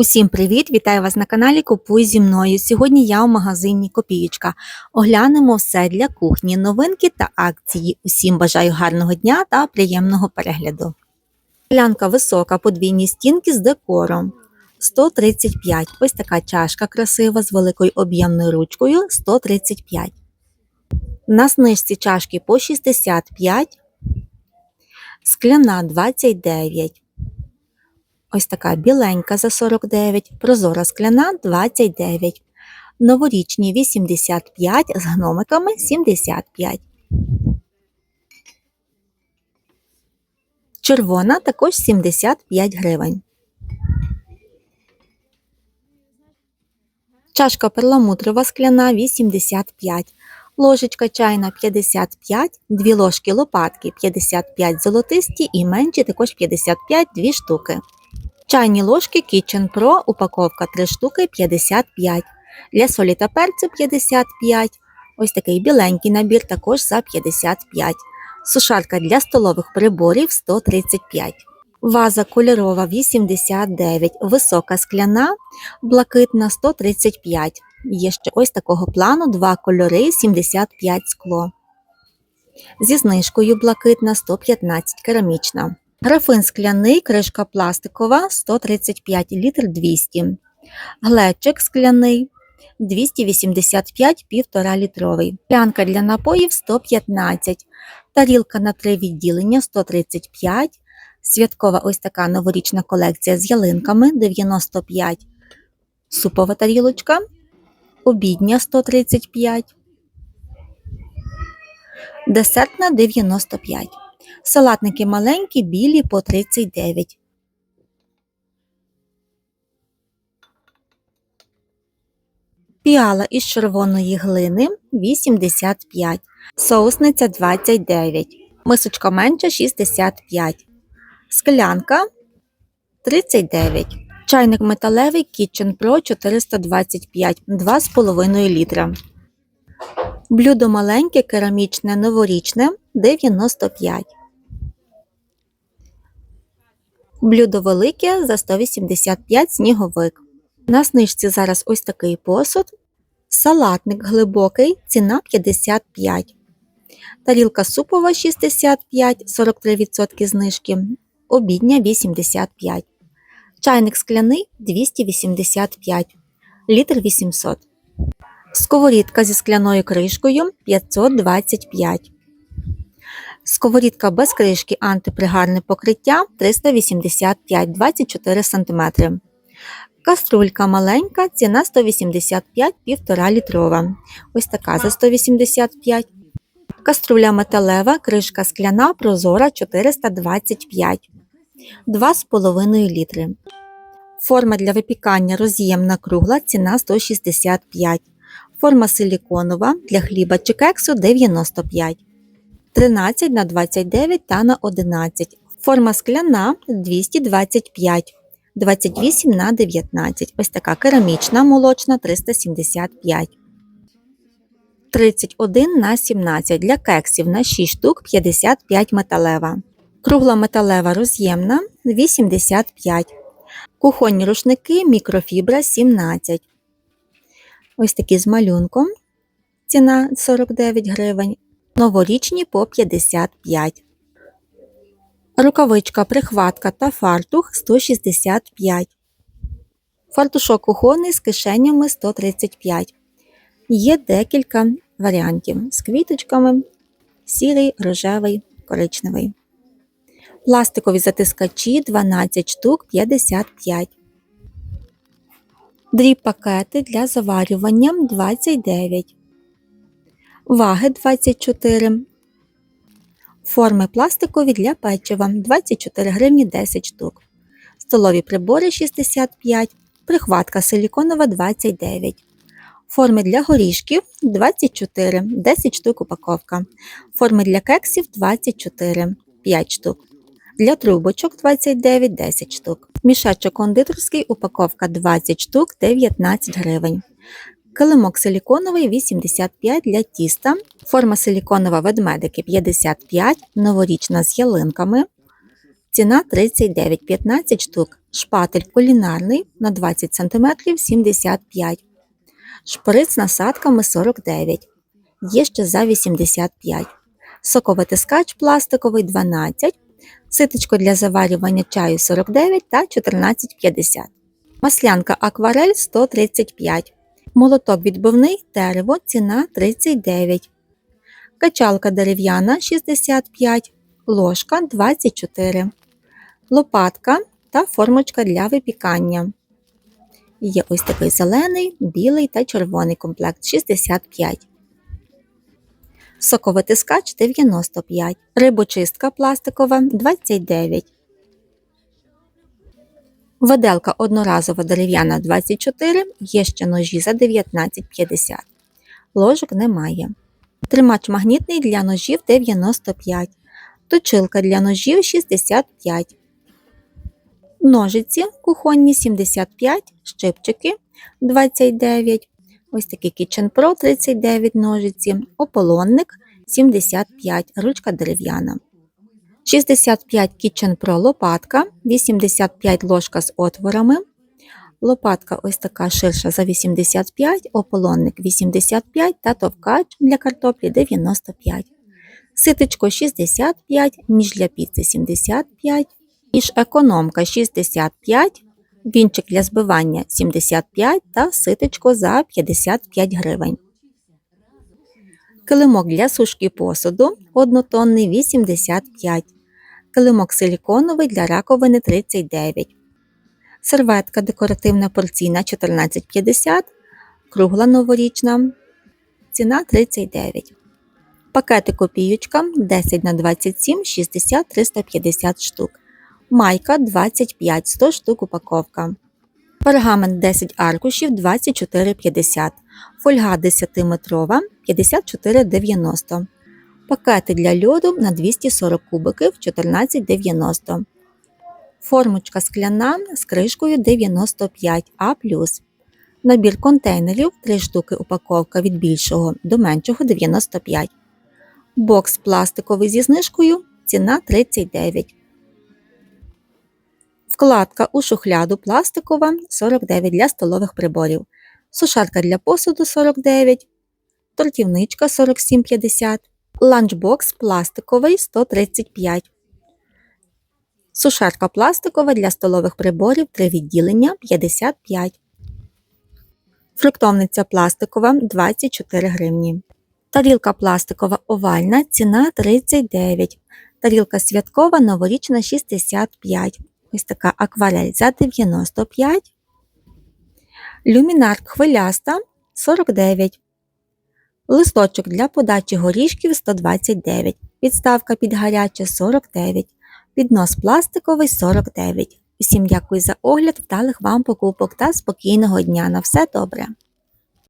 Усім привіт! Вітаю вас на каналі Купуй зі мною. Сьогодні я у магазині Копієчка. Оглянемо все для кухні, новинки та акції. Усім бажаю гарного дня та приємного перегляду. Глянка висока, подвійні стінки з декором. 135. Ось така чашка красива з великою об'ємною ручкою 135. На знижці чашки по 65. Скляна 29. Ось така біленька за 49, прозора скляна 29, новорічні 85 з гномиками 75. Червона також 75 гривень. Чашка перламутрова скляна 85. Ложечка чайна 55, дві ложки лопатки 55 золотисті і менші також 55 2 штуки. Чайні ложки Kitchen Pro, упаковка 3 штуки 55. Для солі та перцю 55. Ось такий біленький набір також за 55. Сушарка для столових приборів 135. Ваза кольорова 89, висока скляна, блакитна 135. Є ще ось такого плану два кольори 75 скло. Зі знижкою блакитна 115 керамічна. Графин скляний, кришка пластикова 135 літр 200. Глечик скляний 285 1,5 літровий. П'янка для напоїв 115. Тарілка на три відділення 135. Святкова ось така новорічна колекція з ялинками 95. Супова тарілочка. Обідня 135. Десертна 95. Салатники маленькі, білі по 39. Піала із червоної глини 85. Соусниця 29. Мисочка менша 65. Склянка 39. Чайник металевий Kitchen Pro 425 2,5 літра. Блюдо маленьке, керамічне, новорічне 95. Блюдо велике за 185 сніговик. На снижці зараз ось такий посуд. Салатник глибокий, ціна 55. Тарілка супова 65, 43% знижки. Обідня 85. Чайник скляний 285. Літр 800. Сковорідка зі скляною кришкою 525. Сковорідка без кришки антипригарне покриття 385 24 см. Каструлька маленька, ціна 185 1,5 літрова. Ось така за 185. Каструля металева, кришка скляна, прозора 425 2,5 літри. Форма для випікання роз'ємна кругла, ціна 165. Форма силіконова для хліба чи кексу 95. 13 на 29 та на 11. Форма скляна 225, 28 на 19. Ось така керамічна молочна 375. 31 на 17 для кексів на 6 штук 55 металева. Кругла металева роз'ємна 85. Кухонні рушники мікрофібра 17. Ось такі з малюнком. Ціна 49 гривень новорічні по 55. Рукавичка, прихватка та фартух 165. Фартушок кухонний з кишенями 135. Є декілька варіантів з квіточками, сірий, рожевий, коричневий. Пластикові затискачі 12 штук 55. Дві пакети для заварювання 29 ваги 24, форми пластикові для печива 24 гривні 10 штук, столові прибори 65, прихватка силіконова 29, форми для горішків 24, 10 штук упаковка, форми для кексів 24, 5 штук. Для трубочок 29 10 штук. Мішечок кондитерський, упаковка 20 штук 19 гривень. Килимок силіконовий 85 для тіста. Форма силіконова ведмедики 55, новорічна з ялинками Ціна 39, 15 штук. Шпатель кулінарний на 20 см 75. Шприц з насадками 49. Є ще за 85. Соковитискач пластиковий 12. Ситочко для заварювання чаю 49 та 14,50. Маслянка акварель 135. Молоток відбивний дерево ціна 39. Качалка дерев'яна 65. Ложка 24. Лопатка та формочка для випікання. Є ось такий зелений, білий та червоний комплект 65. Соковитискач 95. Рибочистка пластикова 29. Виделка одноразова дерев'яна 24, є ще ножі за 19,50. Ложок немає. Тримач магнітний для ножів 95. Точилка для ножів 65. Ножиці кухонні 75, щипчики 29. Ось такий Kitchen Pro 39 ножиці, ополонник 75, ручка дерев'яна. 65 Kitchen Pro лопатка, 85 ложка з отворами. Лопатка ось така ширша за 85, ополонник 85 та товкач для картоплі 95. Ситочко 65, ніж для піци 75, ніж економка 65, вінчик для збивання 75 та ситочко за 55 гривень. Килимок для сушки посуду однотонний 85 килимок силіконовий для раковини 39, серветка декоративна порційна 14,50, кругла новорічна, ціна 39. Пакети копіючка 10 на 27 60 350 штук. Майка 25 100 штук упаковка. Пергамент 10 аркушів 24,50. Фольга 10-метрова 54,90. Пакети для льоду на 240 кубиків 14,90. Формочка скляна з кришкою 95 А. Набір контейнерів 3 штуки упаковка від більшого до меншого 95. Бокс пластиковий зі знижкою ціна 39. Вкладка у шухляду пластикова 49 для столових приборів. Сушарка для посуду 49. Тортівничка 47,50. Ланчбокс пластиковий 135. Сушарка пластикова для столових приборів 3 відділення 55. Фруктовниця пластикова 24 гривні. Тарілка пластикова овальна ціна 39. Тарілка святкова новорічна 65. Ось така акварель за 95. Люмінарк хвиляста 49. Листочок для подачі горішків 129. Підставка під гаряче 49. Піднос пластиковий 49. Усім дякую за огляд, вдалих вам покупок та спокійного дня. На все добре!